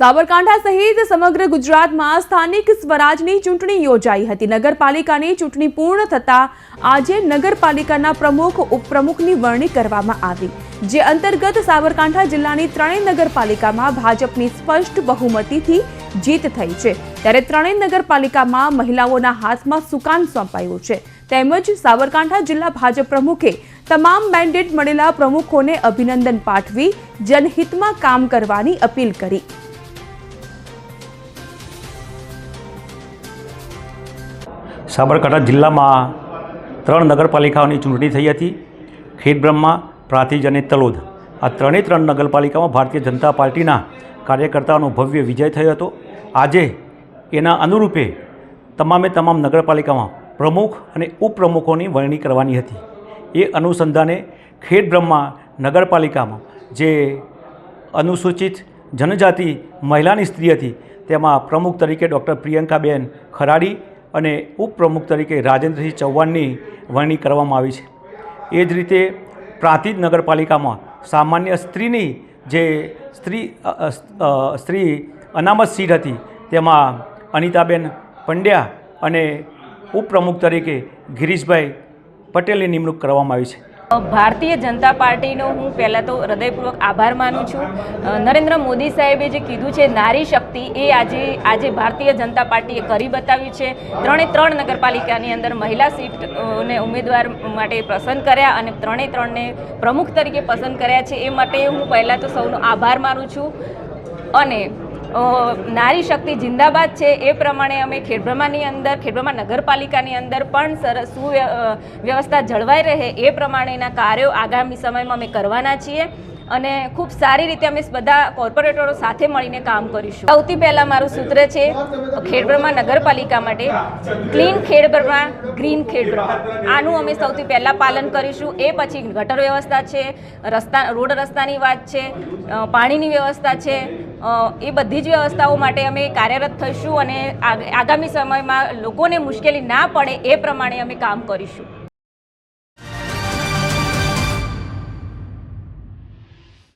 સાબરકાંઠા સહિત સમગ્ર ગુજરાતમાં સ્થાનિક સ્વરાજની ચૂંટણી યોજાઈ હતી. નગરપાલિકાની ચૂંટણી પૂર્ણ થતાં આજે નગરપાલિકાના પ્રમુખ, ઉપપ્રમુખની વરણી કરવામાં આવી, જે અંતર્ગત સાબરકાંઠા જિલ્લાની ત્રણેય નગરપાલિકામાં ભાજપની સ્પષ્ટ બહુમતીથી જીત થઈ છે. ત્યારે ત્રણેય નગરપાલિકામાં મહિલાઓના હાથમાં સુકાન સોંપાયું છે. તેમજ સાબરકાંઠા જિલ્લા ભાજપ પ્રમુખે તમામ મેન્ડેટ મળેલા પ્રમુખોને અભિનંદન પાઠવી જનહિતમાં કામ કરવાની અપીલ કરી. સાબરકાંઠા જિલ્લામાં ત્રણ નગરપાલિકાઓની ચૂંટણી થઈ હતી. ખેડબ્રહ્મા પ્રાતિજ અને તલોદ. આ ત્રણેય ત્રણ નગરપાલિકામાં ભારતીય જનતા પાર્ટીના કાર્યકર્તાઓનો ભવ્ય વિજય થયો હતો. આજે એના અનુરૂપે તમામે તમામ નગરપાલિકામાં પ્રમુખ અને ઉપપ્રમુખોની વરણી કરવાની હતી. એ અનુસંધાને ખેડબ્રહ્મા નગરપાલિકામાં જે અનુસૂચિત જનજાતિ મહિલાની સ્ત્રી હતી, તેમાં પ્રમુખ તરીકે ડૉક્ટર પ્રિયંકાબેન ખરાડી અને ઉપપ્રમુખ તરીકે રાજેન્દ્રસિંહ ચૌહાણની વરણી કરવામાં આવી છે. એ જ રીતે પ્રાંતિજ નગરપાલિકામાં સામાન્ય સ્ત્રીની જે સ્ત્રી સ્ત્રી અનામત સીટ હતી, તેમાં અનિતાબેન પંડ્યા અને ઉપપ્રમુખ તરીકે ગિરીશભાઈ પટેલની નિમણૂક કરવામાં આવી છે. ભારતીય જનતા પાર્ટીનો હું પહેલાં તો હૃદયપૂર્વક આભાર માનું છું. નરેન્દ્ર મોદી સાહેબે જે કીધું છે નારી શક્તિ, એ આજે આજે ભારતીય જનતા પાર્ટીએ કરી બતાવ્યું છે. ત્રણે ત્રણ નગરપાલિકાની અંદર મહિલા સીટ ને ઉમેદવાર માટે પસંદ કર્યા અને ત્રણે ત્રણને પ્રમુખ તરીકે પસંદ કર્યા છે. એ માટે હું પહેલાં તો સૌનો આભાર માનું છું. અને નારી શક્તિ જિંદાબાદ છે એ પ્રમાણે અમે ખેડબ્રહ્માની અંદર, ખેડબ્રહ્મા નગરપાલિકાની અંદર પણ સરસ સુવ્યવસ્થા જળવાઈ રહે એ પ્રમાણેના કાર્યો આગામી સમયમાં અમે કરવાના છીએ અને ખૂબ સારી રીતે અમે બધા કોર્પોરેટરો સાથે મળીને કામ કરીશું. સૌથી પહેલાં મારું સૂત્ર છે, ખેડબ્રહ્મા નગરપાલિકા માટે ક્લીન ખેડબ્રહ્મા, ગ્રીન ખેડબ્રહ્મા. આનું અમે સૌથી પહેલાં પાલન કરીશું. એ પછી ગટર વ્યવસ્થા છે, રસ્તા, રોડ રસ્તાની વાત છે પાણીની વ્યવસ્થા છે એ બધી જ વ્યવસ્થાઓ માટે અમે કાર્યરત થઈશું અને આગ- આગામી સમયમાં લોકોને મુશ્કેલી ના પડે એ પ્રમાણે અમે કામ કરીશું.